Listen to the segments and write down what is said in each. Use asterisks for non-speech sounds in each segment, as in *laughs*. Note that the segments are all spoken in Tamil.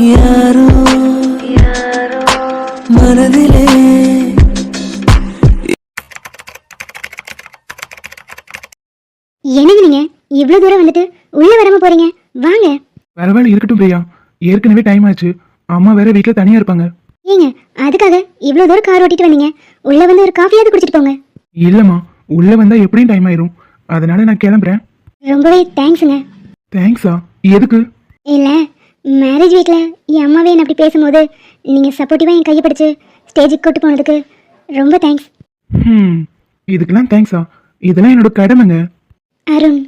யாரோ மனதிலே என்னங்க நீங்க? இவ்வளோ தூரம் வந்துட்டு உள்ள வராம போறீங்க. வாங்க. பரவாயில்ல இருக்கட்டும் பிரியா. ஏற்கனவே டைம் ஆச்சு. அம்மா வேற வீட்டில் தனியா இருப்பாங்க. ஏங்க அதுக்காக இவ்வளோ தூரம் கார் ஓட்டிட்டு வந்தீங்க. உள்ள வந்து ஒரு காஃபியாவது குடிச்சிட்டு போங்க. இல்லம்மா உள்ள வந்தா எப்படியும் டைம் ஆயிரும். அதனால நான் கிளம்புறேன். ரொம்பவே தேங்க்ஸுங்க தேங்க்ஸா எதுக்கு? இல்ல மேரேஜ் வீட்டில் என் அம்மாவே என்ன அப்படி பேசும்போது நீங்கள் சப்போர்ட்டிவாக என் கையை பிடிச்சு ஸ்டேஜுக்கு கூட்டு போனதுக்கு ரொம்ப தேங்க்ஸ் ம் இதுக்கெல்லாம் தேங்க்ஸா இதெல்லாம் என்னோட கடமைங்க. அருண்.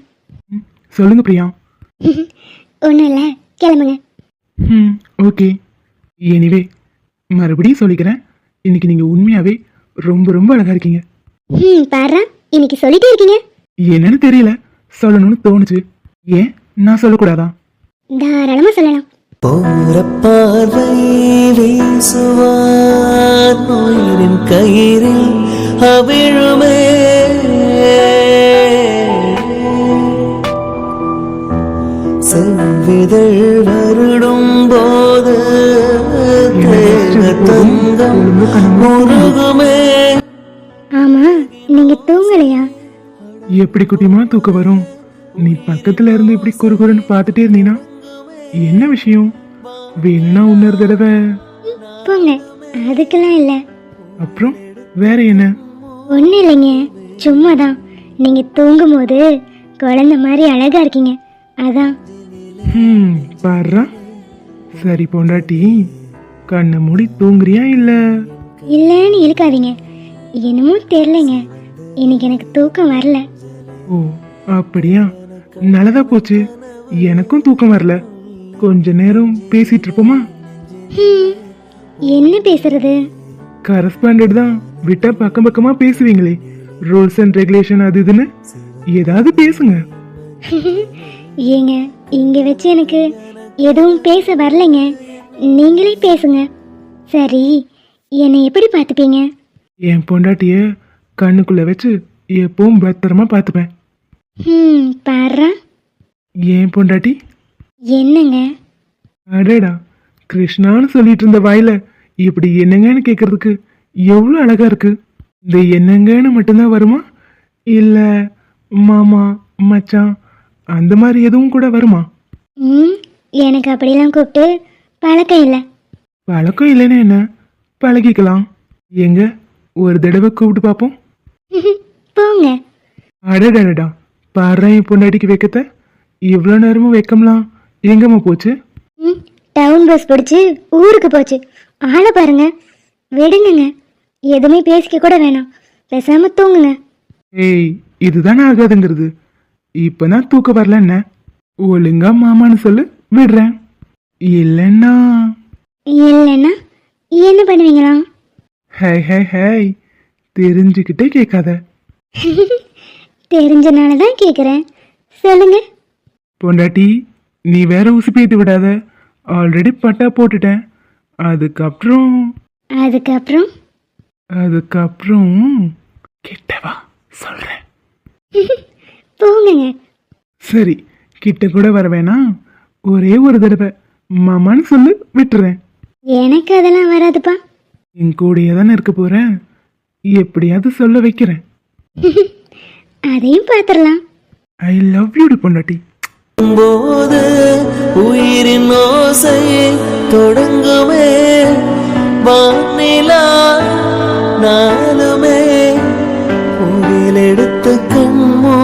ம், சொல்லுங்க பிரியா. *laughs* ஒன்றும் இல்லை கிளம்புங்க. ம் ஓகே எனிவே மறுபடியும் சொல்லிக்கிறேன். இன்னைக்கு நீங்கள் உண்மையாகவே ரொம்ப ரொம்ப அழகா இருக்கீங்க. ம் பாடுறா இன்னைக்கு சொல்லிட்டே இருக்கீங்க. என்னன்னு தெரியல சொல்லணும்னு தோணுச்சு. ஏன்? நான் சொல்லக்கூடாதா? தாராளமாக சொல்லலாம். போற பார்வை வீசுவார் கயிறில் அவிழுமே. செவ்விதழ் வருடும் போது தங்கம் முருகுமே. ஆமாம் நீங்கள் தூங்கலையா? எப்படி குட்டிமா தூக்கம் வரும்? நீ பக்கத்துல இருந்து இப்படி குறு குறுன்னு பார்த்துட்டே இருந்தீனா? என்ன விஷயம்? வேணும்னா இன்னொரு தடவை. போங்க அதுக்கெல்லாம் இல்லை. அப்புறம் வேற என்ன? ஒன்றும் இல்லைங்க சும்மா தான் நீங்கள் தூங்கும்போது குழந்த மாதிரி அழகா இருக்கீங்க. அதான். ம் பாருடா. சரி பொண்டாட்டி கண்ணை மூடி தூங்குறியா இல்ல? இல்லைன்னு இழுக்காதீங்க. என்னமோ தெரிலங்க இன்னைக்கு எனக்கு தூக்கம் வரல. ஓ அப்படியா? நல்லதா போச்சு. எனக்கும் தூக்கம் வரல. கொஞ்ச நேரம் பேசிட்டு இருப்போமா? ஹம், என்ன பேசுறது? கரஸ்பாண்டட் தான் விட்டா பக்கம் பக்கமா பேசுவீங்களே. ரூல்ஸ் அண்ட் ரெகுலேஷன் அது இதுன்னு. ஏதாவது பேசுங்க. *laughs* ஏங்க இங்க வச்சு எனக்கு எதுவும் பேச வரலைங்க. நீங்களே பேசுங்க. சரி என்னை எப்படி பார்த்துப்பீங்க? என் பொண்டாட்டிய கண்ணுக்குள்ள வச்சு எப்பவும் பத்திரமா பார்த்துப்பேன். ம் பாடுறா. ஏன் பொண்டாட்டி? என்னங்க? அடடா கிருஷ்ணான்னு சொல்லிட்டு இருந்த வாயில இப்படி என்னங்கன்னு கேட்கறதுக்கு எவ்வளோ அழகா இருக்கு. இந்த என்னங்கன்னு மட்டும்தான் வருமா? இல்ல மாமா மச்சான் அந்த மாதிரி எதுவும் கூட வருமா? ம் எனக்கு அப்படிலாம் கூப்பிட்டு பழக்கம் இல்லை. பழக்கம் இல்லைன்னா என்ன? பழகிக்கலாம். எங்க? ஒரு தடவை கூப்பிட்டு பார்ப்போம் *laughs* போங்க. அடடடடா பாரு என் பொண்டாட்டிக்கு வைக்கத்த. இவ்வளோ நேரமும் வைக்கம்லாம் எங்கம்மா போச்சு? ம் டவுன் பஸ் பிடிச்சி ஊருக்கு போச்சு. ஆளை பாருங்க. விடுங்கங்க. எதுவுமே பேசிக்க கூட வேணாம். பேசாம தூங்குங்க. ஏய் இதுதானே ஆகாதுங்கிறது. இப்பதான் தூக்கம் வரல என்ன? ஒழுங்கா மாமான்னு சொல்லு விடுறேன். இல்லைன்னா? இல்லைன்னா என்ன பண்ணுவீங்களா? Hi hi hi. தெரிஞ்சுக்கிட்டே கேட்காத. *laughs* தெரிஞ்சனால தான் கேட்குறேன் சொல்லுங்க. பொண்டாட்டி நீ வேற ஊசி பேத்து விடாத. ஆல்ரெடி பட்டா போட்டுட்டேன். அதுக்கப்புறம்? அதுக்கப்புறம்? அதுக்கப்புறம் கிட்டவா? சொல்றேன். *laughs* போங்கங்க. சரி கிட்ட கூட வர வேணாம். ஒரே ஒரு தடவை மாமான்னு சொல்லு விட்டுறேன். எனக்கு அதெல்லாம் வராதுப்பா. என் கூடயே தானே இருக்க போறேன். எப்படியாவது சொல்ல வைக்கிறேன். *laughs* அதையும் பார்த்துடலாம் ஐ லவ் யூ பொண்டாட்டி. போது உயிரின் ஓசை தொடங்குமே. வானிலா நானுமே உயிர் எடுத்து கண்மோ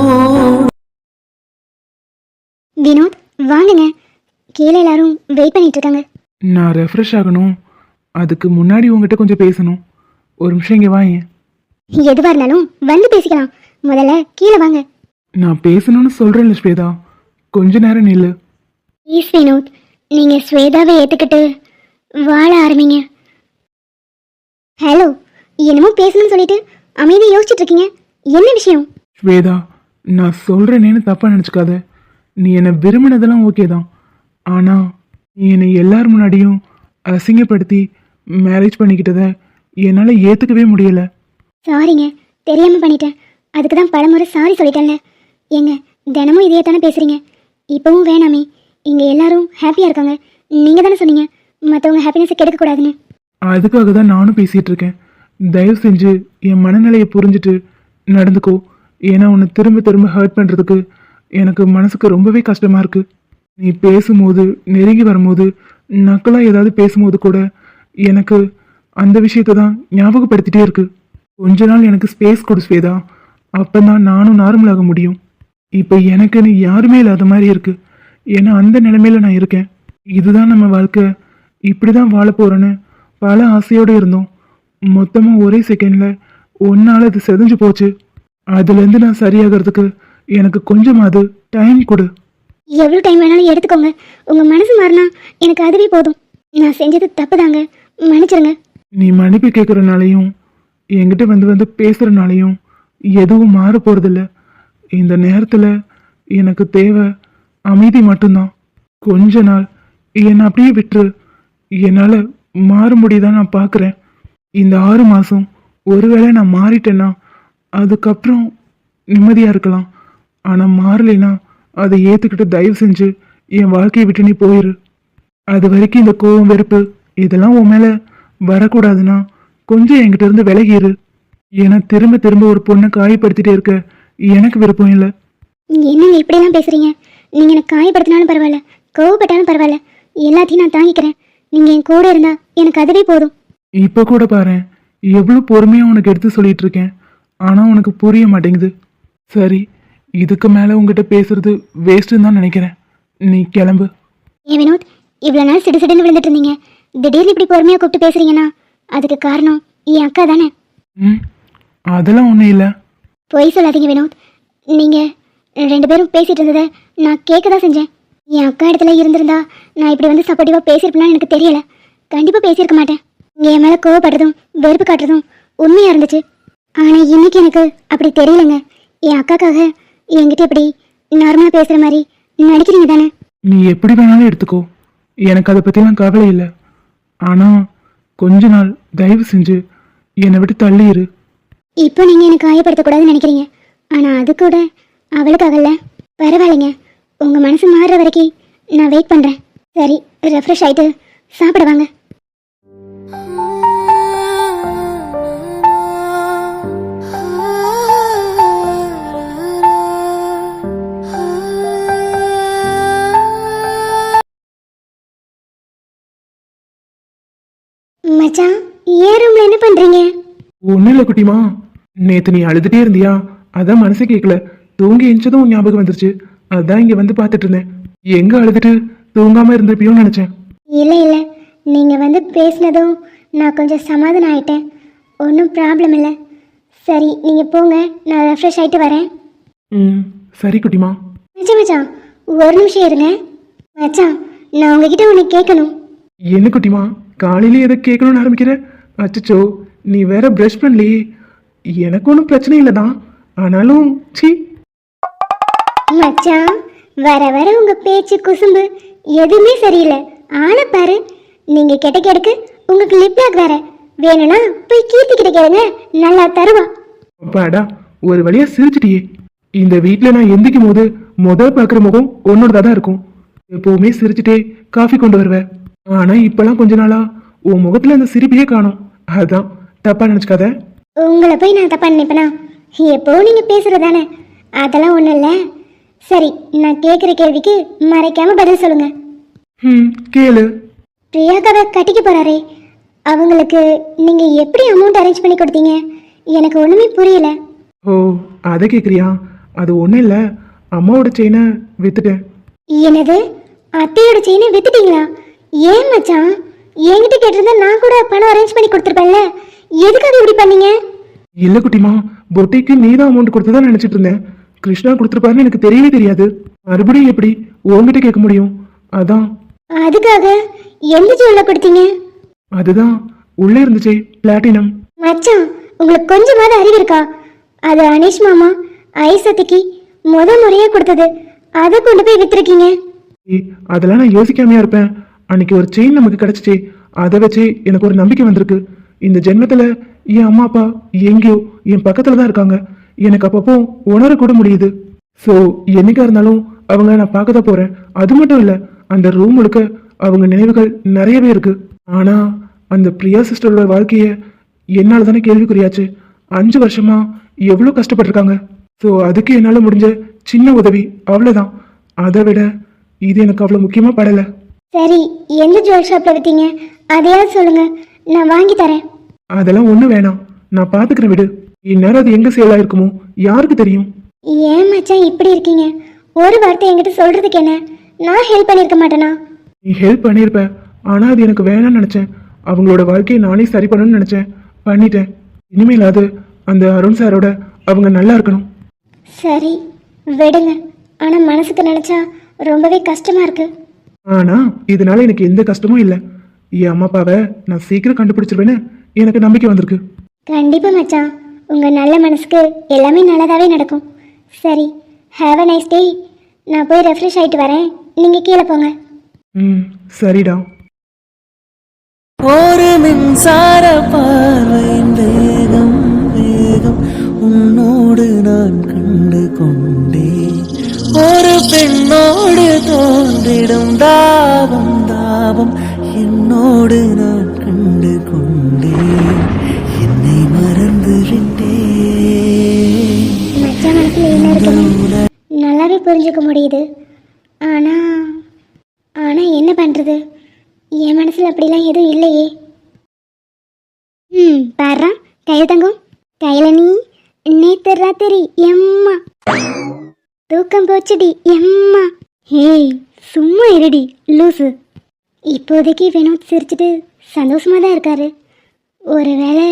வினோத் வாங்குங்க கீழே எல்லாரும் வெயிட் பண்ணிட்டு இருக்காங்க. நான் ரெஃப்ரெஷ் ஆகணும். அதுக்கு முன்னாடி உங்ககிட்ட கொஞ்சம் பேசணும். ஒரு நிமிஷம் இங்கே வாங்க எதுவாக இருந்தாலும் வந்து பேசிக்கலாம். முதல்ல கீழே வாங்க. நான் பேசணும்னு சொல்கிறேன்ல ஸ்வேதா கொஞ்ச நேரம் நில்லு. ஈஸ் வினோத் நீங்கள் ஸ்வேதாவை ஏற்றுக்கிட்டு வாழ ஆரம்பிங்க. ஹலோ என்னமோ பேசணும்னு சொல்லிட்டு அமைதியாக யோசிச்சுட்டு இருக்கீங்க. என்ன விஷயம்? ஸ்வேதா நான் சொல்கிறேனேன்னு தப்பாக நினச்சிக்காத. நீ என்னை விரும்பினதெல்லாம் ஓகே தான். ஆனால் நீ என்னை எல்லார் முன்னாடியும் அசிங்கப்படுத்தி மேரேஜ் பண்ணிக்கிட்டதை என்னால் ஏற்றுக்கவே முடியலை. சாரிங்க தெரியாமல் பண்ணிட்டேன். அதுக்கு தான் பலமுறை சாரி சொல்லிட்டேன்ல. ஏங்க தினமும் இதையே தானே பேசுகிறீங்க இப்போவும் வேணாமே. இங்கே எல்லாரும் ஹாப்பியாக இருக்காங்க. நீங்கள் தானே சொன்னீங்க மற்றவங்க ஹாப்பினஸை கெடுக்கக்கூடாதுன்னு. அதுக்காக தான் நானும் பேசிகிட்டு இருக்கேன் தயவு செஞ்சு என் மனநிலையை புரிஞ்சுட்டு நடந்துக்கோ. ஏன்னா உன்னை திரும்ப திரும்ப ஹர்ட் பண்ணுறதுக்கு எனக்கு மனசுக்கு ரொம்பவே கஷ்டமாக இருக்குது நீ பேசும்போது நெருங்கி வரும்போது நக்கலாக ஏதாவது பேசும்போது கூட எனக்கு அந்த விஷயத்தை தான் ஞாபகப்படுத்திட்டே இருக்கு. கொஞ்ச நாள் எனக்கு ஸ்பேஸ் கொடு ஸ்வேதா. அப்பதான் நானும் நார்மல் ஆக முடியும். இப்போ எனக்குன்னு யாருமே இல்லாத மாதிரி இருக்கு. ஏன்னா அந்த நிலைமையில நான் இருக்கேன். இதுதான் நம்ம வாழ்க்கை. இப்படி தான் வாழ போறேன்னு பல ஆசையோடு இருந்தோம். மொத்தமாக ஒரே செகண்ட்ல ஒன்னால அது செதஞ்சு போச்சு. அதுலேருந்து நான் சரியாகிறதுக்கு எனக்கு கொஞ்சமாவது டைம் கொடு. எவ்வளோ டைம் வேணாலும் எடுத்துக்கோங்க. உங்கள் மனசு மாறினா எனக்கு அதுவே போதும். நான் செஞ்சது தப்பு தாங்க மன்னிச்சிருங்க. நீ மன்னிப்பு கேட்குறனாலையும் என்கிட்ட வந்து வந்து பேசுகிறனாலையும் எதுவும் மாற போகிறதில்ல இந்த நேரத்தில் எனக்கு தேவை அமைதி மட்டும்தான். கொஞ்ச நாள் என்னை அப்படியே விட்டுரு. என்னால் மாற முடியுதா நான் பார்க்குறேன் இந்த ஆறு மாதம் ஒருவேளை நான் மாறிட்டேன்னா அதுக்கப்புறம் நிம்மதியாக இருக்கலாம். ஆனால் மாறலைன்னா அதை ஏற்றுக்கிட்டு தயவு செஞ்சு என் வாழ்க்கையை விட்டு நீ போயிரு. அது வரைக்கும் இந்த கோவம் வெறுப்பு இதெல்லாம் உன் மேலே வரக்கூடாதுன்னா கொஞ்சம் என்கிட்ட இருந்து விலகிரு. ஏன்னா திரும்ப திரும்ப ஒரு பொண்ணை காயப்படுத்திட்டே இருக்க எனக்கு விருப்பம் இல்லை. என்னங்க இப்படிலாம் பேசுகிறீங்க நீங்கள் எனக்கு காயப்படுத்தினாலும் பரவாயில்ல கோவப்பட்டாலும் பரவாயில்ல எல்லாத்தையும் நான் தாங்கிக்கிறேன். நீங்கள் என் கூட இருந்தால் எனக்கு அதுவே போதும். இப்போ கூட பாரேன் எவ்வளோ பொறுமையாக உனக்கு எடுத்து சொல்லிட்டு இருக்கேன். ஆனால் உனக்கு புரிய மாட்டேங்குது. சரி இதுக்கு மேலே உங்ககிட்ட பேசுறது வேஸ்ட்டுன்னு தான் நினைக்கிறேன். நீ கிளம்பு. ஏன் வினோத் இவ்வளோ நாள் சிடு சிடுன்னு விழுந்துட்டு இருந்தீங்க. திடீர்னு இப்படி பொறுமையாக கூப்பிட்டு பேசுறீங்கன்னா அதுக்கு காரணம் என் அக்கா தானே. ம் அதெல்லாம் ஒன்றும் இல்லை. பொய் சொல்லாதீங்க வினோத். நீங்கள் ரெண்டு பேரும் பேசிட்டு இருந்ததை நான் கேட்க தான் செஞ்சேன். என் அக்கா இடத்துல இருந்திருந்தா நான் இப்படி வந்து சப்போர்ட்டிவாக பேசியிருப்பேன்னு எனக்கு தெரியல. கண்டிப்பாக பேசியிருக்க மாட்டேன். இங்கே என் மேலே கோவப்படுறதும் வெறுப்பு காட்டுறதும் உண்மையாக இருந்துச்சு. ஆனால் இன்னைக்கு எனக்கு அப்படி தெரியலங்க. என் அக்காக்காக என்கிட்ட இப்படி நார்மலாக பேசுகிற மாதிரி நடிக்கிறீங்க தானே? நீ எப்படி வேணாலும் எடுத்துக்கோ. எனக்கு அதை பற்றிலாம் கவலை இல்லை. ஆனால் கொஞ்ச நாள் தயவு செஞ்சு என்னை விட்டு தள்ளி இப்போ நீங்கள் எனக்கு காயப்படுத்தக்கூடாதுன்னு நினைக்கிறீங்க. ஆனால் அது கூட அவளுக்காகல்ல. பரவாயில்லைங்க. உங்கள் மனசு மாறுற வரைக்கும் நான் வெயிட் பண்ணுறேன் சரி ரெஃப்ரெஷ் ஆயிட்டு சாப்பிட வாங்க. மச்சான் ஏன் ரூம்ல என்ன பண்றீங்க? ஒன்றும் இல்லை குட்டிமா. நேற்று நீ அழுதுகிட்டே இருந்தியா? அதான் மனசே கேட்கல தூங்கி எஞ்சதும் ஞாபகம் வந்துருச்சு. அதான் இங்கே வந்து பார்த்துட்டு இருந்தேன். எங்கே அழுதுட்டு? தூங்காமல் இருந்திருப்பியோன்னு நினச்சேன். இல்லை இல்லை. நீங்கள் வந்து பேசினதும் நான் கொஞ்சம் சமாதானம் ஆயிட்டேன். ஒன்றும் ப்ராப்ளம் இல்லை. சரி நீங்கள் போங்க. நான் ரெஃப்ரெஷ் ஆயிட்டு வரேன். ம் சரி குட்டிமா. மச்சான் மச்சான். ஒரு நிமிஷம் இருங்க. மச்சான் நான் உங்ககிட்ட ஒன்று கேட்கணும் என்ன குட்டிமா? காலையில எதை கேட்கணும்னு ஆரம்பிக்கிற? அச்சச்சோ. நீ வேற ப்ரஷ் பண்ணலையே எனக்கு ஒன்றும் பிரச்சனை இல்லை தான் ஆனாலும் சி மச்சான் வர வர உங்க பேச்சு குசும்பு எதுவுமே சரியில்லை. ஆளை பாரு. நீங்க கெட்ட கெடுக்கு உங்களுக்கு லிப் லாக் வேற. வேணும்னா போய் கீர்த்தி கிட்ட கேளுங்க. நல்லா தருவா. அப்பாடா ஒரு வழியா சிரிச்சிட்டியே. இந்த வீட்டில் நான் எந்திக்கும் போது முதல் பார்க்குற முகம் உன்னோடதா தான் இருக்கும். எப்பவுமே சிரிச்சிட்டே காஃபி கொண்டு வருவேன் ஆனா இப்பெல்லாம் கொஞ்ச நாளா உன் முகத்துல அந்த சிரிப்பையே காணோம். அதான். தப்பா நினைச்சுக்காத. உங்களை போய் நான் தப்பா நினைப்பேனா? எப்போ நீங்க பேசுறதானே அதெல்லாம் ஒண்ணும் இல்ல. சரி நான் கேட்குற கேள்விக்கு மறைக்காம பதில் சொல்லுங்க. ம் கேளு. பிரியாக்காவை கட்டிக்க போறாரே. அவங்களுக்கு நீங்க எப்படி அமௌண்ட் அரேஞ்ச் பண்ணி கொடுத்தீங்க? எனக்கு ஒண்ணுமே புரியல. ஓ அதை கேட்குறியா அது ஒன்றும் இல்லை. அம்மாவோட செயினை வித்துட்டேன். என்னது? அத்தையோட செயினை வித்துட்டீங்களா? ஏன் மச்சான்? என்கிட்ட கேட்டிருந்தா நான் கூட பணம் அரேஞ்ச் பண்ணி கொடுத்துருப்பேன்ல. எதுக்காக இப்படி பண்ணீங்க? இல்லை குட்டிமா பொட்டிக்கு நீ தான் அமௌண்ட் கொடுத்ததா நினச்சிட்டு இருந்தேன். கிருஷ்ணா கொடுத்துருப்பாருன்னு எனக்கு தெரியவே தெரியாது. மறுபடியும் எப்படி உன்கிட்ட கேட்க முடியும்? அதான். அதுக்காக எந்த ஜுவல்ல கொடுத்தீங்க? அதுதான். உள்ளே இருந்துச்சே பிளாட்டினம் மச்சான் உங்களுக்கு கொஞ்சமாவது அறிவு இருக்கா? அது அனீஷ் மாமா ஐசத்திக்கு முத முறையா கொடுத்தது. அதை கொண்டு போய் வித்துருக்கீங்க. அதெல்லாம் நான் யோசிக்காமையா இருப்பேன். அன்னைக்கு ஒரு செயின் நமக்கு கிடைச்சிச்சு. அதை வச்சு எனக்கு ஒரு நம்பிக்கை வந்திருக்கு. இந்த ஜென்மத்தில் என் அம்மா அப்பா எங்கேயோ என் பக்கத்தில் தான் இருக்காங்க. எனக்கு அப்பப்போ உணரக்கூட முடியுது. ஸோ என்னைக்கா இருந்தாலும் அவங்கள நான் பார்க்க தான் போகிறேன் அது மட்டும் இல்லை அந்த ரூம் முழுக்க அவங்க நினைவுகள் நிறையவே இருக்கு. ஆனால் அந்த பிரியா சிஸ்டரோட வாழ்க்கையை என்னால் தானே கேள்விக்குறியாச்சு. அஞ்சு வருஷமா எவ்வளோ கஷ்டப்பட்டிருக்காங்க. ஸோ அதுக்கு என்னால் முடிஞ்ச சின்ன உதவி அவ்வளோதான் அதை விட இது எனக்கு அவ்வளோ முக்கியமாக படலை. சரி எந்த ஜுவல் ஷாப்பில் விற்றீங்க அதையாவது சொல்லுங்கள் நான் வாங்கி தரேன். அதெல்லாம் ஒன்றும் வேணாம். நான் பார்த்துக்கிறேன் விடு. இந்நேரம் அது எங்கே சேலாக இருக்குமோ யாருக்கு தெரியும்? ஏன் மச்சான் இப்படி இருக்கீங்க? ஒரு வார்த்தை என்கிட்ட சொல்றதுக்கு என்ன? நான் ஹெல்ப் பண்ணியிருக்க மாட்டேனா? நீ ஹெல்ப் பண்ணியிருப்ப. ஆனால் அது எனக்கு வேணாம்னு நினச்சேன். அவங்களோட வாழ்க்கையை நானே சரி பண்ணணும்னு நினச்சேன். பண்ணிட்டேன். இனிமேல் அது அந்த அருண் சாரோட அவங்க நல்லா இருக்கணும். சரி விடுங்க. ஆனால் மனசுக்கு நினச்சா ரொம்பவே கஷ்டமாக இருக்கு. ஆனால் இதனால எனக்கு எந்த கஷ்டமும் இல்லை. என் அம்மா அப்பாவை நான் சீக்கிரம் கண்டுபிடிச்சிருவேன்னு எனக்கு நம்பிக்கை வந்திருக்கு. கண்டிப்பாக மச்சான். உங்கள் நல்ல மனசுக்கு எல்லாமே நல்லதாகவே நடக்கும். சரி ஹாவ் அ நைஸ் டே நான் போய் ரெஃப்ரெஷ் ஆகிட்டு வரேன். நீங்கள் கீழே போங்க. ம் சரிடா. ஒரு மின்சார பார்வையின் வேகம் வேகம். உன்னோடு நான் கண்டு கொண்டேன் ஒரு பெண்ணோடு தோன்றிடும் தாபம் தாபம். என்னோடு நான் கண்டு கொண்டேன் என்னை மறந்து விட்டேன் மச்சான் மனசில் என்ன இருக்குன்னு நல்லாவே புரிஞ்சுக்க முடியுது. ஆனால் ஆனால் என்ன பண்ணுறது என் மனசில் அப்படிலாம் எதுவும் இல்லையே. ம் பாடுறா கையில் தங்கம். கையில் நீ நேத்து ராத்திரி எம்மா. தூக்கம் போச்சுடி எம்மா. ஹேய் சும்மா இருடி லூசு. இப்போதைக்கு வினோத் சிரிச்சிட்டு சந்தோஷமாக தான் இருக்காரு. ஒருவேளை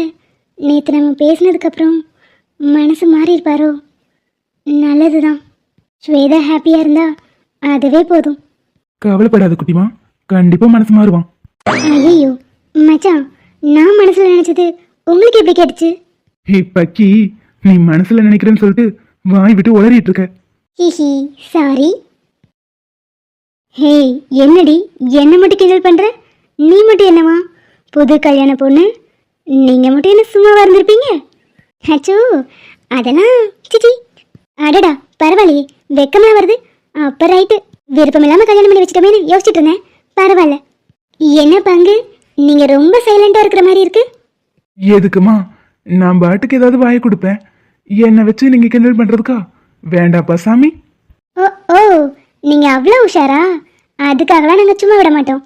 நேற்று நம்ம பேசினதுக்கப்புறம் மனசு மாறி இருப்பாரோ நல்லது தான் ஸ்வேதா ஹாப்பியாக இருந்தா அதுவே போதும். கவலைப்படாத குட்டிமா கண்டிப்பாக மனசு மாறுவான். ஐயோ மச்சான் நான் மனசில் நினச்சது உங்களுக்கு எப்படி கேட்டுச்சு? ஹே பக்கி நீ மனசுல நினைக்கிறேன்னு சொல்லிட்டு வாய் விட்டு உளறிட்டு இருக்க. ஹிஹி சாரி ஹே என்னடி? என்ன மட்டும் கிண்டல் பண்ற? நீ மட்டும் என்னவா? புது கல்யாண பொண்ணு? நீங்க மட்டும் என்ன சும்மாவா இருந்திருப்பீங்க? அச்சோ அதெல்லாம் சிச்சி. அடடா பரவாயில்லையே வெக்கமெல்லாம் வருது. அப்ப ரைட்டு விருப்பம் இல்லாம கல்யாணம் பண்ணி வச்சிட்டோமேனு யோசிச்சுட்டு இருந்தேன். பரவாயில்ல. என்ன பங்கு? நீங்க ரொம்ப சைலண்டா இருக்கிற மாதிரி இருக்கு. எதுக்குமா? நான் பாட்டுக்கு ஏதாவது வாயை கொடுப்பேன். என்னை வச்சு நீங்க கிண்டல் பண்றதுக்கா? வேண்டாப்பா சாமி. ஓ ஓ நீங்க அவ்வளோ உஷாரா? அதுக்காகலாம் நாங்கள் சும்மா விட மாட்டோம்.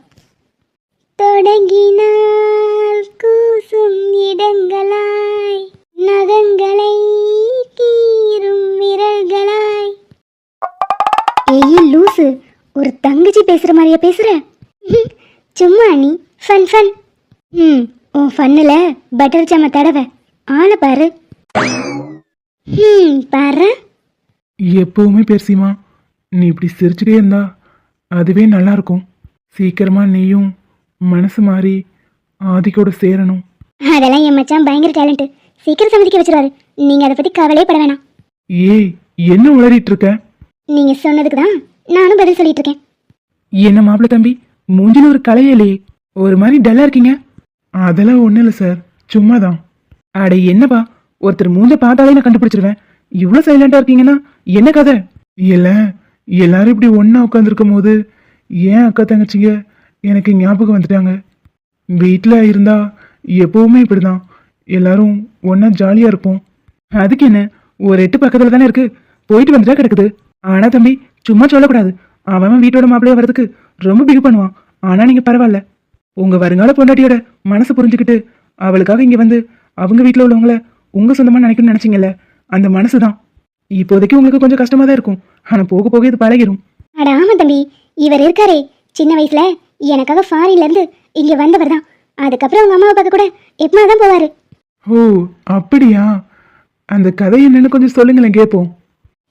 தொடங்கினால் கூசும் இடங்களாய் நகங்களை கீறும் விரல்களாய். ஏய் லூசு ஒரு தங்கச்சி பேசுகிற மாதிரியா பேசுகிற சும்மா நீ ஃபன் ஃபன் ம் உன் ஃபன்னில் பட்டர் ஜாம தடவை. ஆளை பாரு. ம் பாரு. எப்பவுமே பேசிமா நீ இப்படி சிரிச்சுட்டே இருந்தா அதுவே நல்லா இருக்கும் சீக்கிரமா நீயும் மனசு மாறி ஆதிக்கோட சேரணும். அதெல்லாம் என் மச்சான் பயங்கர டேலண்ட் சீக்கிரம் சம்மதிக்க வச்சிருவாரு. நீங்க அதை பத்தி கவலையே பட வேணாம். ஏய் என்ன உளறிட்டு இருக்க நீங்க சொன்னதுக்கு தான் நானும் பதில் சொல்லிட்டு இருக்கேன் என்ன மாப்பிள்ள தம்பி மூஞ்சில ஒரு கலையலையே ஒரு மாதிரி டல்லா இருக்கீங்க. அதெல்லாம் ஒன்றும் இல்லை சார். சும்மா தான் அட என்னப்பா? ஒருத்தர் மூஞ்ச பார்த்தாலே நான் கண்டுபிடிச்சிருவேன். இவ்வளோ சைலண்டா இருக்கீங்கன்னா என்ன கதை? இல்லை எல்லாரும் இப்படி ஒன்றா உட்காந்துருக்கும் போது ஏன் அக்கா தங்கச்சிங்க? எனக்கு ஞாபகம் வந்துட்டாங்க. வீட்டில் இருந்தா எப்பவுமே இப்படிதான். எல்லாரும் ஒன்றா ஜாலியாக இருப்போம். அதுக்கு என்ன? ஒரு எட்டு பக்கத்தில் தானே இருக்கு. போயிட்டு வந்துட்டா கிடக்குது. ஆனா தம்பி சும்மா சொல்லக்கூடாது. அவன் அவன் வீட்டோட மாப்பிள்ளைய வரதுக்கு ரொம்ப பிகு பண்ணுவான். ஆனா நீங்க பரவாயில்ல. உங்க வருங்கால பொண்டாட்டியோட மனசு புரிஞ்சுக்கிட்டு அவளுக்காக இங்க வந்து அவங்க வீட்டில் உள்ளவங்கள உங்க சொந்தமா நினைக்கணும்னு நினச்சிங்கல்ல அந்த மனசு தான் இப்போதைக்கு உங்களுக்கு கொஞ்சம் கஷ்டமா தான் இருக்கும். ஆனா போக போக இது பழகிரும். அட ஆமா தம்பி. இவர் இருக்காரே. சின்ன வயசுல எனக்காக ஃபாரின்ல இருந்து இங்க வந்தவர் தான். அதுக்கப்புறம் உங்க அம்மாவை பார்க்க கூட எப்பமா தான் போவாரு? ஓ அப்படியா? அந்த கதை என்னன்னு கொஞ்சம் சொல்லுங்களேன் கேட்போம்.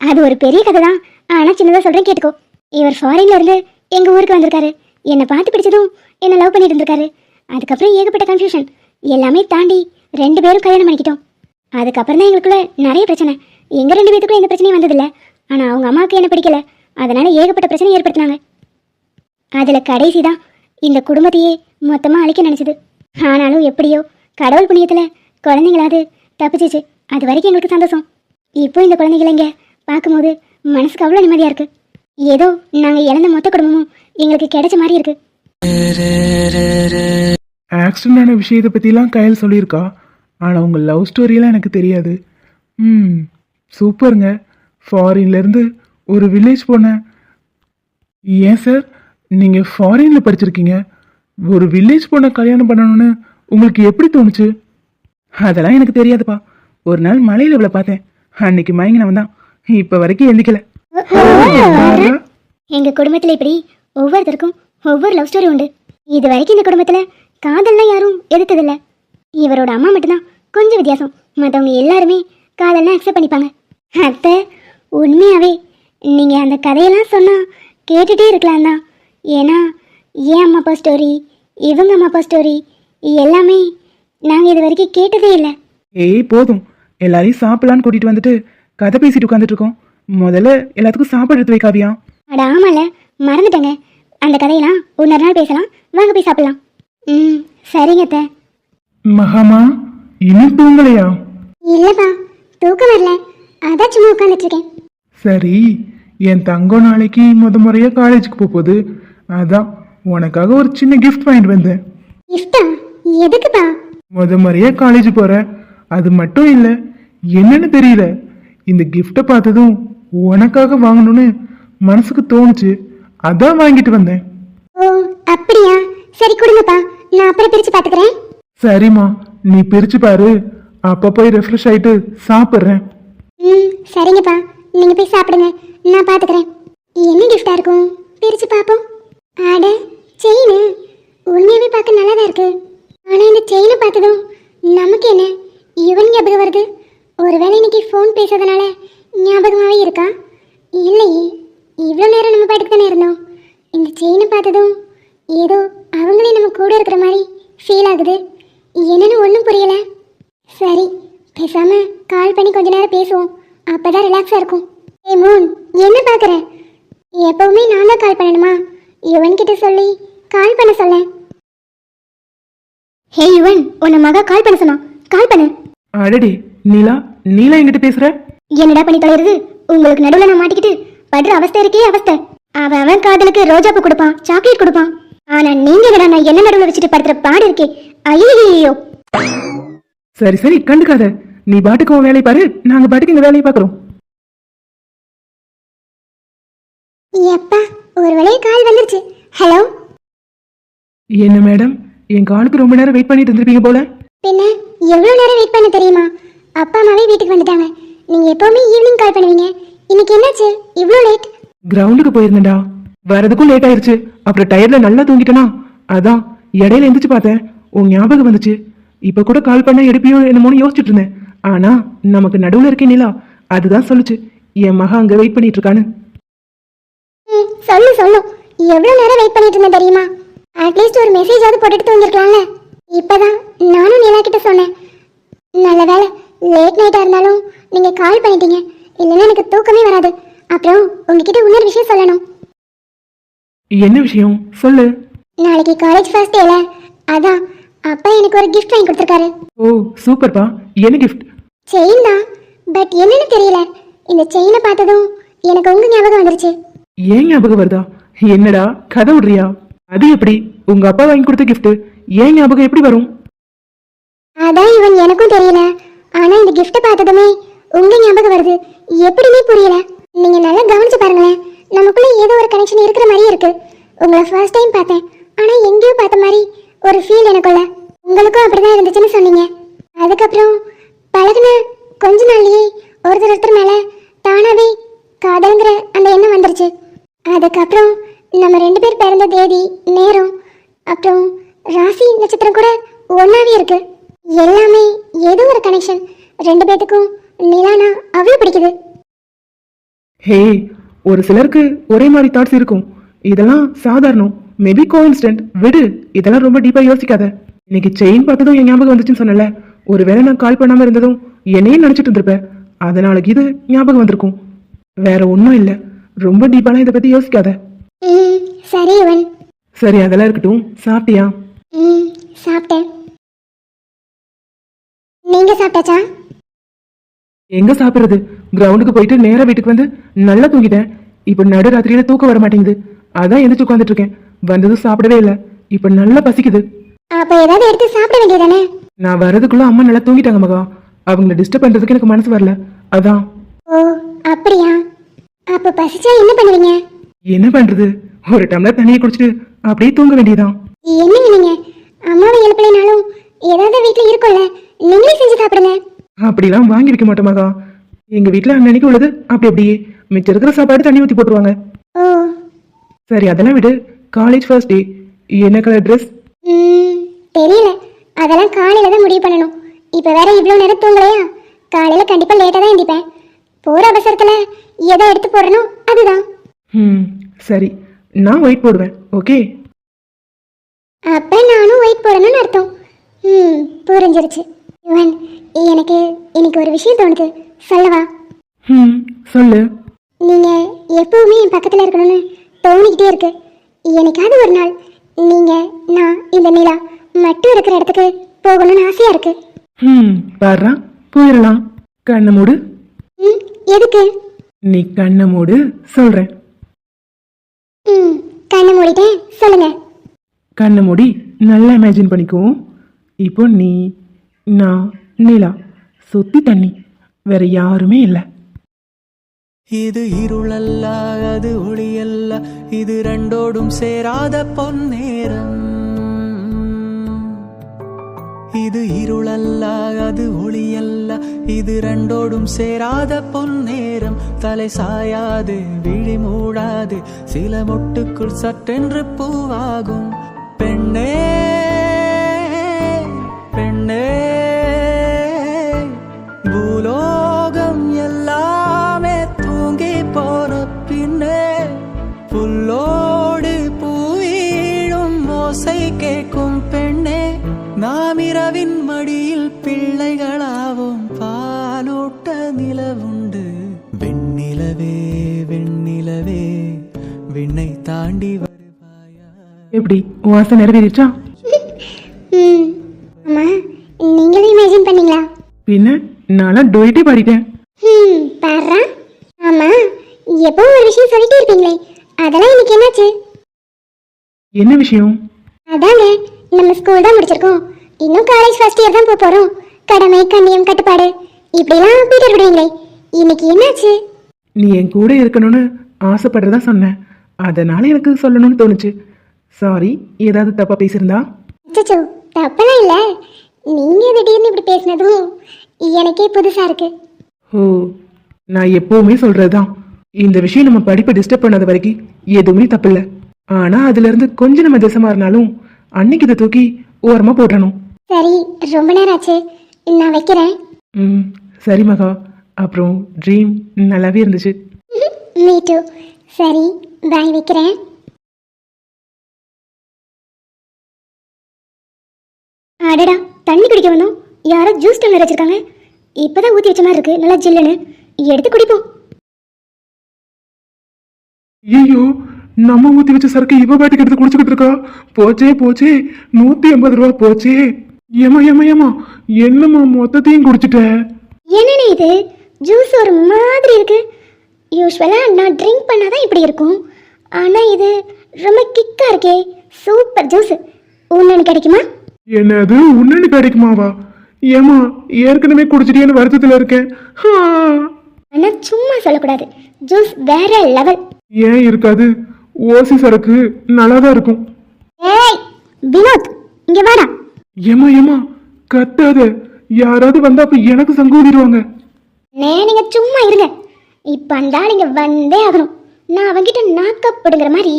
அது ஒரு பெரிய கதை தான். ஆனா சின்னதா சொல்றேன் கேட்டுக்கோ. இவர் ஃபாரின்ல இருந்து எங்க ஊருக்கு வந்திருக்காரு. என்னை பார்த்து பிடிச்சதும் என்ன லவ் பண்ணிட்டு இருந்திருக்காரு. அதுக்கப்புறம் ஏகப்பட்ட கன்ஃபியூஷன் எல்லாமே தாண்டி ரெண்டு பேரும் கல்யாணம் பண்ணிக்கிட்டோம். அதுக்கப்புறம் தான் எங்களுக்குள்ள நிறைய பிரச்சனை. எங்க ரெண்டு பேத்துக்கும் எந்த பிரச்சனையும் வந்ததில்ல. ஆனா அவங்க அம்மாவுக்கு என்ன பிடிக்கல? அதனால ஏகப்பட்ட பிரச்சனை ஏற்படுத்தினாங்க. அதுல கடைசி தான் இந்த குடும்பத்தையே மொத்தமா அழிக்க நினைச்சது. ஆனாலும் எப்படியோ கடவுள் புண்ணியத்துல குழந்தைங்களாவது தப்பிச்சிச்சு. அது வரைக்கும் எங்களுக்கு சந்தோஷம். இப்போ இந்த குழந்தைகளைங்க பார்க்கும்போது மனசுக்கு அவ்வளோ நிம்மதியா இருக்கு. ஏதோ நாங்க இழந்த மொத்த குடும்பமும் எங்களுக்கு கிடைச்ச மாதிரி இருக்கு. ஆக்சிடென்ட் ஆன விஷயத்தை பற்றிலாம் கையில் சொல்லியிருக்கா? ஆனால் உங்கள் லவ் ஸ்டோரியெலாம் எனக்கு தெரியாது. ம் சூப்பருங்க ஃபாரின்லேருந்து ஒரு வில்லேஜ் போனேன் ஏன் சார் நீங்கள் ஃபாரினில் படிச்சிருக்கீங்க. ஒரு வில்லேஜ் பொண்ணை கல்யாணம் பண்ணணும்னு உங்களுக்கு எப்படி தோணுச்சு? அதெல்லாம் எனக்கு தெரியாதுப்பா. ஒரு நாள் மலையில் இவ்வளோ பார்த்தேன். அன்னைக்கு மயங்கினவன் தான். இப்போ வரைக்கும் எந்திக்கல. எங்க குடும்பத்தில் இப்படி ஒவ்வொருத்தருக்கும் ஒவ்வொரு லவ் ஸ்டோரி உண்டு. இது வரைக்கும் இந்த குடும்பத்தில் காதல்லாம் யாரும் எதிர்த்ததில்லை இவரோட அம்மா மட்டும்தான். கொஞ்சம் வித்தியாசம். மற்றவங்க எல்லாருமே காதல்லாம் அக்செப்ட் பண்ணிப்பாங்க. அத்தை உண்மையாவே நீங்க அந்த கதையெல்லாம் சொன்னா கேட்டுட்டே இருக்கலாம் தான். ஏன்னா என் அம்மா அப்பா ஸ்டோரி இவங்க அம்மா அப்பா ஸ்டோரி எல்லாமே நாங்கள் இது வரைக்கும் கேட்டதே இல்லை. ஏய் போதும். எல்லாரையும் சாப்பிடலான்னு கூட்டிட்டு வந்துட்டு கதை பேசிட்டு உட்காந்துட்டு இருக்கோம். முதல்ல எல்லாத்துக்கும் சாப்பாடு எடுத்து வை காவியா. அட ஆமால மறந்துட்டேங்க. அந்த கதையெல்லாம் இன்னொரு நாள் பேசலாம். வாங்க போய் சாப்பிடலாம். ம் சரிங்க அத்தை. மகாமா இன்னும் தூங்கலையா? இல்லைப்பா தூக்கம் வரல. அதான் சும்மா உட்காந்துட்டு இருக்கேன் சரி என் தங்கம் நாளைக்கு முத முறையா காலேஜுக்கு போக போகுது அதான் உனக்காக ஒரு சின்ன கிஃப்ட் வாங்கிட்டு வந்தேன். கிஃப்டா எதுக்குப்பா? முத முறையா காலேஜ் போற? அது மட்டும் இல்ல என்னன்னு தெரியல. இந்த கிஃப்டை பார்த்ததும் உனக்காக வாங்கணும்னு மனசுக்கு தோணுச்சு. அதான் வாங்கிட்டு வந்தேன். ஓ அப்படியா? சரி கொடுங்கப்பா. நான் அப்புறம் பிரிச்சு பார்த்துக்கிறேன். சரிம்மா நீ பிரிச்சு பாரு. அப்ப போய் ரெஃப்ரெஷ் ஆயிட்டு சாப்பிட்றேன். ம் சரிங்கப்பா. நீங்கள் போய் சாப்பிடுங்க. நான் பார்த்துக்கிறேன் என்ன கிஃப்டா இருக்கும்? பிரிச்சு பார்ப்போம் அட செயின். உண்மையாவே பார்க்க நல்லா தான் இருக்கு. ஆனால் இந்த செயினை பார்த்ததும் நமக்கு என்ன? இவன் ஞாபகம் வருது. ஒருவேளை இன்னைக்கு ஃபோன் பேசுறதுனால ஞாபகமாகவே இருக்கா? இல்லையே. இவ்வளோ நேரம் நம்ம பாட்டுக்கு தானே இருந்தோம். இந்த செயினை பார்த்ததும் ஏதோ அவங்களே நம்ம கூட இருக்கிற மாதிரி ஃபீல் ஆகுது. என்னன்னு ஒன்றும் புரியலை. சரி பேசாம கால் பண்ணி கொஞ்ச நேரம் பேசுவோம். அப்பதான் ரிலாக்ஸா இருக்கும். ஏ மூன் என்ன பாக்குற? எப்பவுமே நான் தான் கால் பண்ணணுமா? யுவன் கிட்ட சொல்லி கால் பண்ண சொல்ல. ஹே யுவன் உன்னை மகா கால் பண்ண சொன்னா கால் பண்ணு. அடடே நீலா நீலா என்கிட்ட பேசுற? என்னடா பண்ணி தொலைறது? உங்களுக்கு நடுவுல நான் மாட்டிக்கிட்டு படுற அவஸ்தை இருக்கே அவஸ்தை. அவன் அவன் காதலுக்கு ரோஜாப்பூ கொடுப்பான் சாக்லேட் கொடுப்பான். ஆனா நீங்க என்னடா நான் என்ன நடுவுல வச்சுட்டு படுத்துற பாடு இருக்கே? ஐயோ சரி சரி கண்டுக்காத. நீ பாட்டுக்கு உன் வேலையை பாரு. நாங்க பாட்டுக்கு இந்த வேலையை பார்க்குறோம். எப்பா ஒரு வழியே கால் வந்துருச்சு. ஹலோ? என்ன மேடம்? என் காலுக்கு ரொம்ப நேரம் வெயிட் பண்ணிட்டு இருந்திருப்பீங்க போல. பின்ன எவ்வளோ நேரம் வெயிட் பண்ண தெரியுமா? அப்பா அம்மாவே வீட்டுக்கு வந்துட்டாங்க. நீங்க எப்பவுமே ஈவினிங் கால் பண்ணுவீங்க. இன்னைக்கு என்னாச்சு? இவ்வளோ லேட் கிரவுண்டுக்கு போயிருந்தேன்டா. வரதுக்கும் லேட் ஆயிருச்சு. அப்புறம் டயர்ல நல்லா தூங்கிட்டனா? அதான் இடையில எந்திரிச்சு பார்த்தேன். உன் ஞாபகம் வந்துச்சு. இப்ப கூட கால் பண்ண எடுப்பியோ என்னமோன்னு யோசிச்சுட்டு இருந்தேன். ஆனா நமக்கு நடுவுல இருக்கே நிலா. அதுதான் சொல்லுச்சு. என் மகா அங்க வெயிட் பண்ணிட்டு இருக்கான்னு. ம் சொல்லு சொல்லு. எவ்வளவு நேரம் வெயிட் பண்ணிட்டு இருந்தேன் தெரியுமா? அட்லீஸ்ட் ஒரு மெசேஜ் மெசேஜாவது போட்டுட்டு தூங்கிருக்கலாம்ல. இப்பதான் நானும் நிலா கிட்ட சொன்னேன். நல்ல வேலை லேட் நைட்டா இருந்தாலும் நீங்க கால் பண்ணிட்டீங்க. இல்லைன்னா எனக்கு தூக்கமே வராது. அப்புறம் உங்ககிட்ட இன்னொரு விஷயம் சொல்லணும். என்ன விஷயம்? சொல்லு. நாளைக்கு காலேஜ் ஃபர்ஸ்ட் டேல அதான் அப்பா எனக்கு ஒரு கிஃப்ட் வாங்கி கொடுத்துருக்காரு. ஓ சூப்பர்ப்பா. என்ன கிஃப்ட் செயின் தான். பட் என்னன்னு தெரியல. இந்த செயினை பார்த்ததும் எனக்கு உங்க ஞாபகம் வந்துருச்சு. ஏன் ஞாபகம் வருதா? என்னடா கதை விடுறியா? அது எப்படி? உங்க அப்பா வாங்கி கொடுத்த gift ஏன் ஞாபகம் எப்படி வரும்? அதான் இவன் எனக்கும் தெரியல. ஆனா இந்த gift பார்த்ததுமே உங்க ஞாபகம் வருது. எப்படின்னே புரியல. நீங்க நல்லா கவனிச்சு பாருங்களேன். நமக்குள்ள ஏதோ ஒரு கனெக்ஷன் இருக்கிற மாதிரி இருக்கு. உங்களை ஃபர்ஸ்ட் டைம் பார்த்தேன். ஆனா எங்கேயோ பார்த்த மாதிரி ஒரு ஃபீல் எனக்குள்ள. உங்களுக்கும் அப்படிதான் இருந்துச்சுன்னு சொன்னீங்க. அதுக்கப்புறம் பழகுன கொஞ்ச நாள்லயே ஒருத்தர் ஒருத்தர் மேல தானாவே காதல்ங்கிற அந்த எண்ணம் வந்துருச்சு. அதுக்கப்புறம் நம்ம ரெண்டு பேர் பிறந்த தேதி நேரம் அப்புறம் ராசி நட்சத்திரம் கூட ஒன்னாவே இருக்கு. எல்லாமே ஏதோ ஒரு கனெக்ஷன் ரெண்டு பேத்துக்கும் நிலானா அவ்வளோ பிடிக்குது. ஹே ஒரு சிலருக்கு ஒரே மாதிரி தாட்ஸ் இருக்கும். இதெல்லாம் சாதாரணம். மேபி கோஇன்சிடென்ட் விடு இதெல்லாம் ரொம்ப டீப்பா யோசிக்காத. இன்னைக்கு செயின் பார்த்ததும் என் ஞாபகம் வந்துச்சுன்னு சொன்னல ஒருவேளை நான் கால் பண்ணாம இருந்ததும் என்னையும் நினைச்சிட்டு இருந்திருப்பேன். அதனால இது ஞாபகம் வந்திருக்கும். வேற ஒன்றும் இல்லை. ரொம்ப டீப்பாலாம் இதை பத்தி யோசிக்காத. சரி சரி அதெல்லாம் இருக்கட்டும். சாப்பிட்டியா? ம் சாப்பிட்டேன். நீங்க சாப்பிட்டாச்சா? எங்க சாப்பிடுறது? கிரவுண்டுக்கு போயிட்டு நேரா வீட்டுக்கு வந்து நல்லா தூங்கிட்டேன். இப்போ நடுராத்திரியில தூக்கம் வர மாட்டேங்குது. அதான் எந்திரிச்சு உட்காந்துட்டு இருக்கேன். வந்ததும் சாப்பிடவே இல்லை. இப்ப நல்லா பசிக்குது. அப்ப ஏதாவது எடுத்து சாப்பிட வேண்டியதானே? நான் வரதுக்குள்ள அம்மா நல்லா தூங்கிட்டாங்க மகா. அவங்கள டிஸ்டர்ப் பண்றதுக்கு எனக்கு மனசு வரல. அதான். ஓ அப்படியா? அப்ப பசிச்சா என்ன பண்ணுவீங்க? என்ன பண்றது? ஒரு டம்ளர் தண்ணியை குடிச்சிட்டு அப்படியே தூங்க வேண்டியதான் என்னங்க நீங்க? அம்மாவை எழுப்பலைனாலும் ஏதாவது வீட்ல இருக்கும்ல. நீங்களே செஞ்சு சாப்பிடுங்க. அப்படிலாம் வாங்கி வைக்க மாட்டோம் மகா. எங்க வீட்ல அன்னன்னைக்கு உள்ளது. அப்படி அப்படியே மிச்சம் இருக்கிற சாப்பாடு தண்ணி ஊத்தி போட்டுருவாங்க. ஓ சரி அதெல்லாம் விடு. காலேஜ் ஃபர்ஸ்ட் டே என்ன கலர் ட்ரெஸ் ம், தெரியல. அதெல்லாம் காலையில தான் முடிவு பண்ணணும். இப்ப வேற இவ்வளவு நேரம் தூங்கலையா? காலையில கண்டிப்பா லேட்டா தான் எந்திப்பேன். போற அவசரத்துல எதை எடுத்து போடணும் அதுதான். ம் சரி. நான் ஒயிட் போடுவேன். ஓகே அப்ப நானும் வெயிட் போடணும்னு அர்த்தம். ம் புரிஞ்சிருச்சு. யுவன் எனக்கு இன்னைக்கு ஒரு விஷயம் தோணுது. சொல்லவா? ம் சொல்லு. நீங்க எப்பவுமே என் பக்கத்துல இருக்கணும்னு தோணிக்கிட்டே இருக்கு. என்னைக்காவது ஒரு நாள் நீங்க நான் இந்த நிலா மட்டும் இருக்கிற இடத்துக்கு போகணும்னு ஆசையா இருக்கு. ம் பாடுறா போயிடலாம். கண்ணை மூடு. ம் எதுக்கு? நீ கண்ணை மூடு சொல்றேன். ம் கண்ணை மூடிட்டேன் சொல்லுங்க. கண்ணை மூடி நல்லா இமேஜின் பண்ணிக்கோ. இப்போ நீ நான் நிலா. சுத்தி தண்ணி. வேற யாருமே இல்லை. இது இருளல்ல அது ஒளியல்ல இது ரெண்டோடும் சேராத பொன்னேரம். இது இருளல்ல அது ஒளியல்ல இது ரெண்டோடும் சேராத பொன்னேரம். தலை சாயாது விழி மூடாது சில மொட்டுக்குள் சற்றென்று பூவாகும். பெண்ணே தாண்டி வருவாயா? எப்படி? ஆசை நிறைவேறிச்சா அம்மா நீங்களும் இமேஜின் பண்ணீங்களா? பின்ன நான்லாம் டொயிட்டே பாடிட்டேன். ம் பாருடா ஆமா எப்போ ஒரு விஷயம் சொல்லிட்டே இருப்பீங்களே? அதெல்லாம் இன்னைக்கு என்னாச்சு? என்ன விஷயம்? அதாங்க நம்ம ஸ்கூல் தான் முடிச்சிருக்கோம். இன்னும் காலேஜ் ஃபர்ஸ்ட் இயர் தான் போக போறோம். கடமை கண்ணியம் கட்டுப்பாடு. இப்படிலாம் பீட்டர் விடுவீங்களே இன்னைக்கு என்னாச்சு? நீ என் கூட இருக்கணும்னு ஆசைப்படுறதா சொன்னேன் அதனால எனக்கு சொல்லணும்னு தோணுச்சு. சாரி ஏதாவது தப்பா பேசியிருந்தா? அச்சச்சோ தப்பெல்லாம் இல்ல. நீங்க திடீர்னு இப்படி பேசினதும் எனக்கே புதுசா இருக்கு. ஓ நான் எப்பவுமே சொல்றதுதான். இந்த விஷயம் நம்ம படிப்பை டிஸ்டர்ப் பண்ணாத வரைக்கும் எதுவுமே தப்பில்ல. ஆனா அதுல இருந்து கொஞ்சம் நம்ம திசை மாறினாலும் அன்னைக்கு இதை தூக்கி ஓரமா போட்டணும் சரி ரொம்ப நேரம் ஆச்சு. நான் வைக்கிறேன். ம் சரி மகா. அப்புறம் ட்ரீம் நல்லாவே இருந்துச்சு. *laughs* மீ டூ சரி பாய் வைக்கிறேன். அடடா தண்ணி குடிக்க வந்தோம். யாரோ ஜூஸ் டம்ளர் வச்சிருக்காங்க. இப்பதான் ஊத்தி வச்ச மாதிரி இருக்கு. நல்லா ஜில்லுன்னு. எடுத்து குடிப்போம். ஐயோ நம்ம ஊத்தி வச்ச சரக்கு இவ பாட்டுக்கு எடுத்து குடிச்சுக்கிட்டு இருக்கா? போச்சே போச்சே. நூத்தி எண்பது ரூபா போச்சே. ஏமா ஏமா ஏமா என்னம்மா மொத்தத்தையும் குடிச்சிட்ட? என்னண்ணே இது? ஜூஸ் ஒரு மாதிரி இருக்கு. யூஸ்வலா நான் ட்ரிங்க் பண்ணாதான் இப்படி இருக்கும். ஆனா இது ரொம்ப கிக்கா இருக்கே. Super juice. உன்னு கிடைக்குமா? என்னது? உன்னனு கிடைக்குமாவா? ஏமா ஏற்கனவே குடிச்சிட்டேன்னு வருத்தத்துல இருக்கேன். ஆனா சும்மா சொல்லக்கூடாது. ஜூஸ் வேற லெவல். ஏன் இருக்காது? ஓசி சரக்கு நல்லாதான் இருக்கும். ஏய் வினோத் இங்க வாடா. ஏமா ஏமா கத்தாத. யாராவது வந்தா அப்ப எனக்கு சங்கு ஊதிடுவாங்க. நே நீங்க சும்மா இருங்க. இப்ப அந்த ஆள் இங்க வந்தே ஆகணும். நான் அவங்கிட்ட நாக்கப்படுங்கிற மாதிரி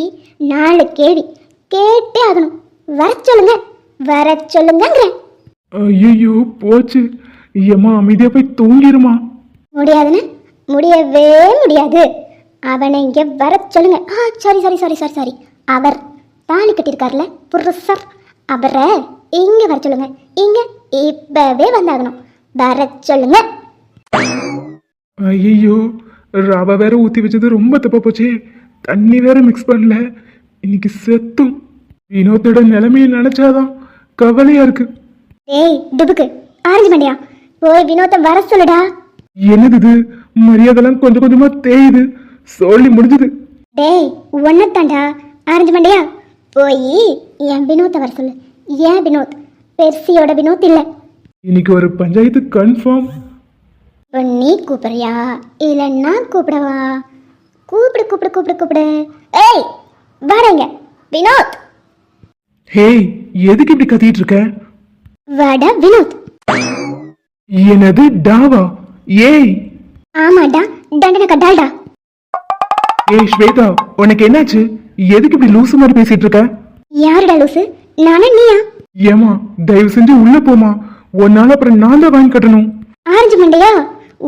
நாலு கேள்வி கேட்டே ஆகணும். வர சொல்லுங்க வர சொல்லுங்கங்கிறேன். ஐயோ போச்சு. ஏமா அமைதியா போய் தூங்கிருமா? முடியாதுன்னு முடியவே முடியாது. அவனை இங்க வர சொல்லுங்க. ஆ sorry sorry sorry sorry sorry அவர் தாலி கட்டியிருக்காருல புருஷர். அவரை இங்க வர சொல்லுங்க. இங்க இப்பவே வந்தாகணும். வர சொல்லுங்க. ஐயோ ரவை வேற ஊத்தி வச்சது ரொம்ப தப்பா போச்சே. தண்ணி வேற மிக்ஸ் பண்ணல. இன்னைக்கு செத்தும். வினோத்தோட நிலைமையை நினைச்சாதான் கவலையா இருக்கு. டேய் டுபுக்கு ஆரஞ்சு மண்டியா? போய் வினோத்தை வர சொல்லுடா. என்னது இது? மரியாதைலாம் கொஞ்சம் கொஞ்சமா தேயுது. சொல்லி முடிஞ்சது. டேய் ஒன்னத்தாண்டா ஆரஞ்சு மண்டையா? போய் என் வினோத்தை வர சொல்லு. ஏன் வினோத்? பெர்சியோட வினோத் இல்லை. இன்னைக்கு ஒரு பஞ்சாயத்து கன்ஃபார்ம் நீ கூப்பிடுறியா? இல்லை நான் கூப்பிடவா? கூப்பிடு கூப்பிடு கூப்பிடு கூப்பிடு. ஏய் வாடங்க. வினோத். ஹேய் எதுக்கு இப்படி கத்திட்டு இருக்க? வாடா வினோத். என்னது டாவா? ஏய். ஆமாடா தண்டனை டால்டா ஏய் ஸ்வேதா உனக்கு என்னாச்சு? எதுக்கு இப்படி லூசு மாதிரி பேசிட்டு இருக்க? யாருடா லூசு? நானா நீயா? ஏமா தயவு செஞ்சு உள்ள போமா உன்னால அப்புறம் நான் தான் வாங்கி கட்டணும். ஆரஞ்சு மண்டையா?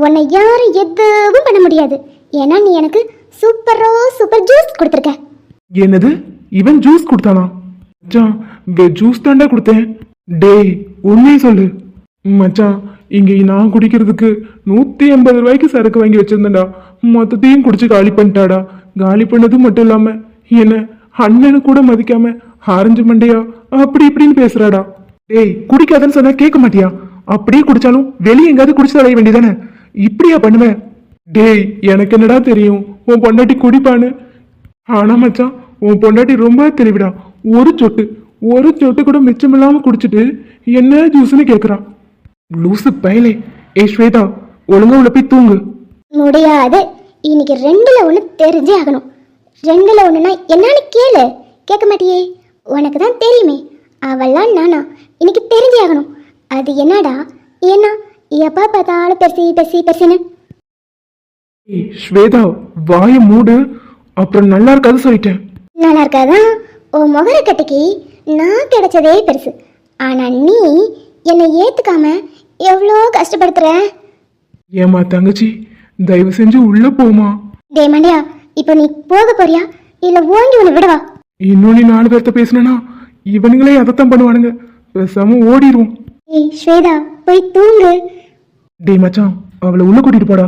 உன்னை யாரும் எதுவும் பண்ண முடியாது. ஏன்னா நீ எனக்கு சூப்பரோ சூப்பர் ஜூஸ் கொடுத்துருக்க. என்னது? இவன் ஜூஸ் கொடுத்தானா? மச்சான் ஜூஸ் தாண்டா கொடுத்தேன். டேய் உண்மையை சொல்லு. மச்சான் இங்க நான் குடிக்கிறதுக்கு நூத்தி ஐம்பது ரூபாய்க்கு சரக்கு வாங்கி வச்சிருந்தேன்டா. மொத்தத்தையும் குடிச்சு காலி பண்ணிட்டாடா. காலி பண்ணது மட்டும் இல்லாம என்ன அண்ணனு கூட மதிக்காம ஆரஞ்சு மண்டையா அப்படி இப்படின்னு பேசுறாடா. டேய் குடிக்காதன்னு சொன்னா கேட்க மாட்டியா? அப்படியே குடிச்சாலும் வெளியே எங்காவது குடிச்சு தடைய வேண்டியதானே? இப்படியா பண்ணுவேன்? டேய் எனக்கு என்னடா தெரியும்? உன் பொண்டாட்டி குடிப்பான்னு. ஆனா மச்சான் உன் பொண்டாட்டி ரொம்ப தெளிவிடா. ஒரு சொட்டு ஒரு சொட்டு கூட மிச்சமில்லாம குடிச்சிட்டு என்ன ஜூஸ்னு கேக்குறான் லூசு பயலே. ஏ ஸ்வேதா ஒழுங்கா உள்ள போய் தூங்கு. முடியாது. இன்னைக்கு ரெண்டுல ஒண்ணு தெரிஞ்சே ஆகணும். ரெண்டுல ஒண்ணுனா என்னன்னு கேளு. கேட்க மாட்டியே? உனக்கு தான் தெரியுமே. அவெல்லாம் நானா. இன்னைக்கு தெரிஞ்சே ஆகணும். அது என்னடா? ஏன்னா எப்போ பார்த்தாலும் பெருசி பெருசி பெருசின்னு ஏய் ஸ்வேதா வாய மூடு. அப்புறம் நல்லா இருக்காது சொல்லிட்டேன். நல்லா இருக்காதான் உன் முகர கட்டிக்கு நான் கிடைச்சதே பெருசு. ஆனா நீ என்னை ஏத்துக்காம எவ்வளோ கஷ்டப்படுத்துற? ஏமா தங்கச்சி தயவு செஞ்சு உள்ள போமா டே மண்டியா இப்போ நீ போக போறியா? இல்ல ஓங்கி உன்னை விடவா? இன்னும் நீ நாலு பேர்த்த பேசுனா இவனுங்களே அதைத்தான் பண்ணுவானுங்க. பேசாம ஓடிடுவோம் ஏய் ஸ்வேதா போய் தூங்கு. டேய் மச்சான் அவளை உள்ள கூட்டிட்டு போடா.